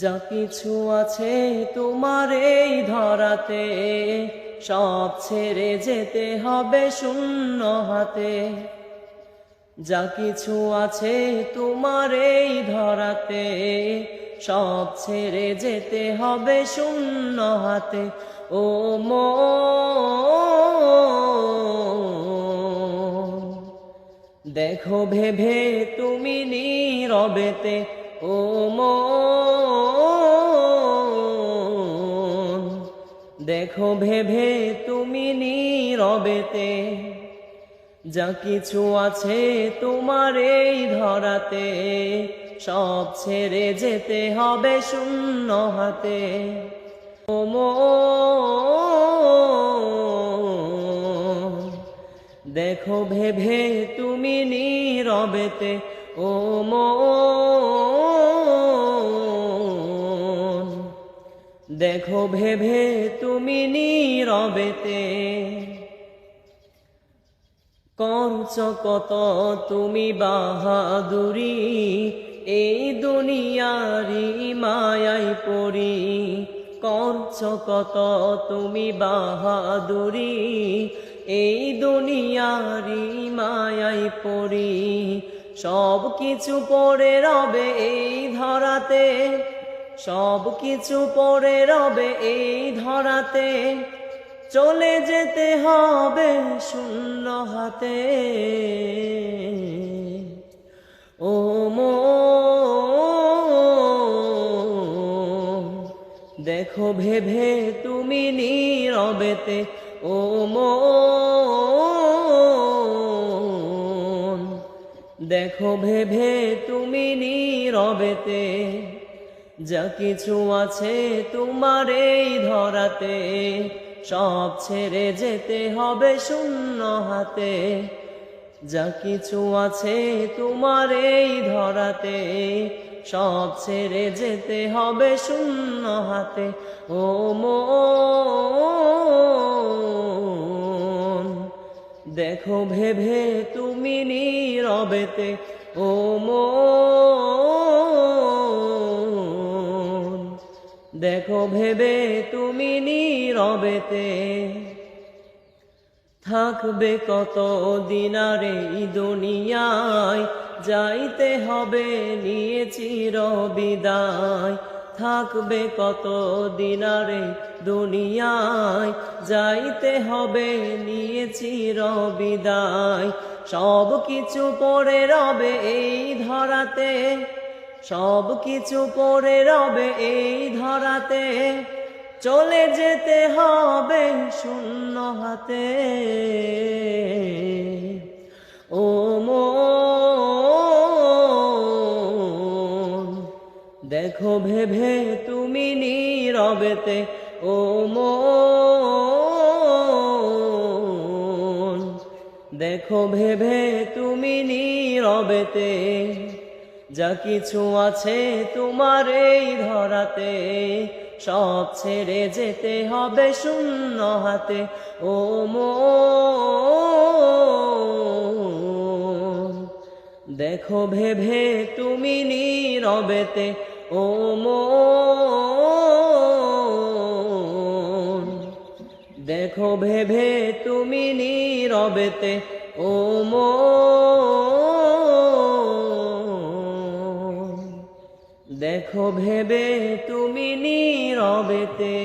যা কিছু আছে তোমার এই ধরাতে, সব ছেড়ে যেতে হবে শূন্য হাতে। যা কিছু আছে তোমার এই ধরাতে, সব ছেড়ে যেতে হবে শূন্য হাতে। ও মো দেখো ভেবে তুমি নীরবেতে, ও মন দেখো ভেবে তুমি নীরবেতে, যা কিছু আছে তোমার এই ধরাতে, সব ছেড়ে যেতে হবে শূন্য হাতে। দেখো ভেবে তুমি নীরবেতে, ও মন দেখো ভেবে তুমি নীরবেতে। করছ কত তুমি বাহাদুরি, এই দুনিয়ারি মায়াই পড়ি। করছ কত তুমি বাহাদুরি, এই দুনিয়ারি মায়াই পড়ি। সব কিছু পড়ে রবে এই ধরাতে সব কিছু পড়ে রবে এই ধরাতে। চলে যেতে হবে শূন্য হাতে। ও মো, দেখো ভেবে তুমি নীরবেতে। ও মো, দেখো ভেবে তুমি নীরবেতে। যা কিছু আছে তোমার এই ধরাতে, সব ছেড়ে যেতে হবে শূন্য হাতে। যা কিছু আছে তোমার এই ধরাতে, সব ছেড়ে যেতে হবে শূন্য হাতে। ও মন, দেখো ভেবে তুমি নীরবেতে। ও মন দেখো ভেবে তুমি নীরবেতে। থাকবে কত দিনারে দুনিয়ায়, যাইতে হবে নিয়ে চির বিদায় থাকবে কত দিনারে দুনিয়ায়, যাইতে হবে নিয়ে চির বিদায় সব কিছু পড়ে রবে এই ধরাতে। সব কিছু পরে রবে এই ধরাতে। চলে যেতে হবে শূন্য হাতে। ও মন, দেখো ভেবে তুমি নীরবেতে। ও মন, দেখো ভেবে তুমি নীরবেতে। যা কিছু আছে তোমার এই ধরাতে, সব ছেড়ে যেতে হবে শূন্য হাতে। ও মন দেখো ভেবে তুমি নীরবেতে, ও মন দেখো ভেবে তুমি নীরবেতে, ও মন দেখো ভেবে তুমি নীরবেতে।